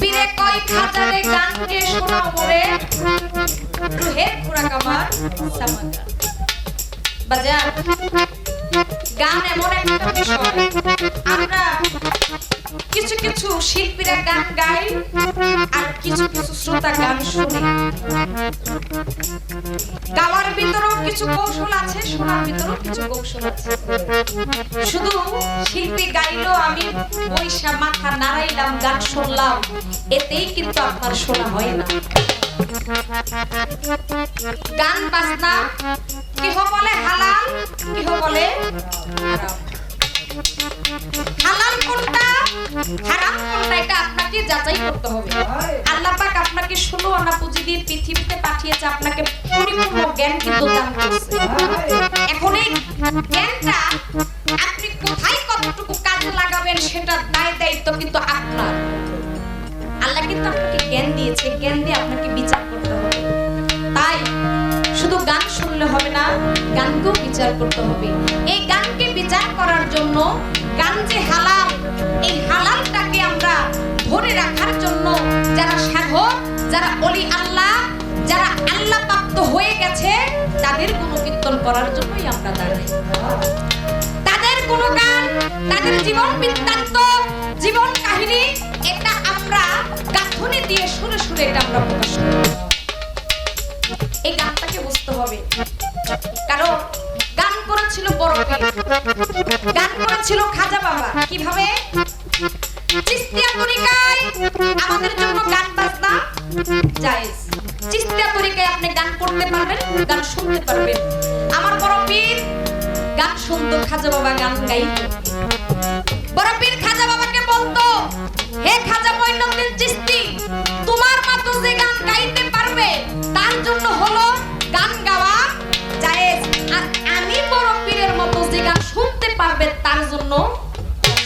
পীরে কই খাতারে গান কে শোনাও মোরে রুহের পুরা কামার সামাগান বাজার গান এমন একটা বিষয়। আমরা কিছু কিছু শিল্পীরা গান গায় আর কিছু কিছু শ্রোতা গান শুনে। গাওয়ার ভিতরেও কিছু কৌশল আছে, শোনার ভিতরেও কিছু কৌশল আছে। শুধু শিল্পী গাইলো আমি বৈশা মাথা নাড়াইলাম, গান শুনলাম, এতেই কিন্তু আপনার শোনা হয় না। গান বাজনা, কেহ বলে হালাল, কেহ বলে হালাল কোনটা? হারাম যাচাই করতে হবে। আল্লাহ পাক আপনাকে ষোলো আনা পুঁজি দিয়ে পৃথিবীতে পাঠিয়েছে, আপনাকে পরিপূর্ণ জ্ঞান কিন্তু দান করছে। এখন এই জ্ঞানটা আপনি কোথায় কতটুকু কাজে লাগাবেন সেটা দায় দায়িত্ব কিন্তু আপনার। আল্লাহ কিন্তু আপনাকে জ্ঞান দিয়েছে জ্ঞান দিয়ে আপনাকে বিচার করতে হবে। তাই শুধু গান শুনলে হবে না, গানকেও বিচার করতে হবে। এই গানকে বিচার করার জন্য গান যে হালাল, এই হালালটাকে আমরা ধরে রাখার জন্য যারা সাধক, যারা অলি আল্লাহ, যারা আল্লাহ প্রাপ্ত হয়ে গেছে, তাদের গুণকীর্তন করার জন্যই আমরা দাঁড়াই। তাদের কোনো গান, তাদের জীবন বৃত্তান্ত, জীবন কাহিনী, এটা আমরা গাঁথনি দিয়ে সুরে সুরে এটা আমরা প্রকাশ করি। এই গানটাকে বুঝতে হবে। কারণ গান করেছিল বড় গান করেছিল খাজা বাবা। কীভাবে? চিস্তিয়া তরিকায় আমাদের জন্য গান বাজনা। জায়েজ, চিস্তিয়া তরিকায় আপনি গান করতে পারবেন, গান শুনতে পারবেন। আমার বড় পীর গান শুনতো, খাজা বাবা গান গাইতো। বড় পীর খাজা বাবাকে বলতো, হে খাজা মঈনুদ্দিন চিস্তি, তোমার মতো যে গান গাইতে পারবে, তার জন্য হলো গান গাওয়া জায়েজ। আর আমি বড় পীরের মতো যে গান শুনতে পারবে, তার জন্য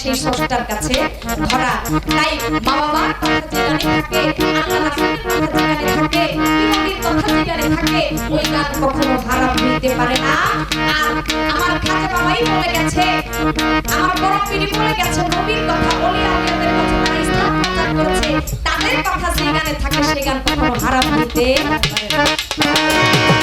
সেই স্রষ্টার কাছে ধরা। তাই মা গান কখনো হইতে পারে না। আমার বাবাই বলে গেছে, আমার বড় পিড়ি বলে গেছে, নবীর কথা কথা তারা ইসলাম প্রচার তাদের কথা থাকে কখনো হইতে পারে